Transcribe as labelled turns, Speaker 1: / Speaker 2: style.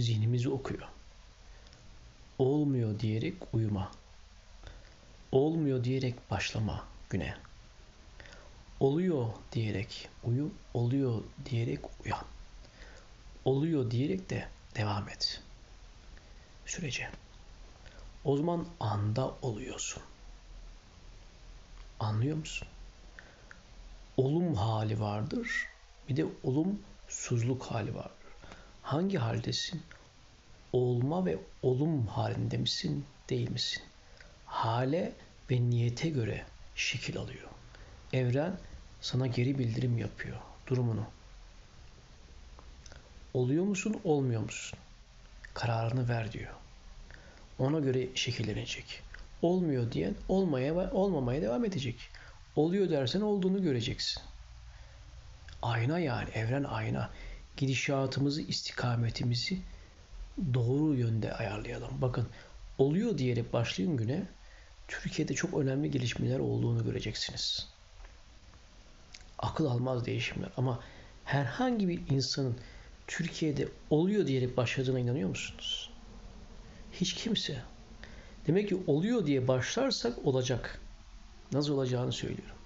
Speaker 1: zihnimizi okuyor. Olmuyor diyerek uyuma. Olmuyor diyerek başlama güne. Oluyor diyerek uyu, oluyor diyerek uyan. Oluyor diyerek de devam et. Sürece. O zaman anda oluyorsun. Anlıyor musun? Olum hali vardır. Bir de olumsuzluk hali vardır. Hangi haldesin? Olma ve olum halinde misin, değil misin? Hale ve niyete göre şekil alıyor. Evren sana geri bildirim yapıyor durumunu. Oluyor musun, olmuyor musun? Kararını ver diyor. Ona göre şekillenecek. Olmuyor diyen olmaya ve olmamaya devam edecek. Oluyor dersen olduğunu göreceksin. Ayna yani evren ayna. Gidişatımızı, istikametimizi doğru yönde ayarlayalım. Bakın oluyor diyerek başlayın güne Türkiye'de çok önemli gelişmeler olduğunu göreceksiniz. Akıl almaz değişimler ama herhangi bir insanın Türkiye'de oluyor diyerek başladığına inanıyor musunuz? Hiç kimse. Demek ki oluyor diye başlarsak olacak. Nasıl olacağını söylüyorum.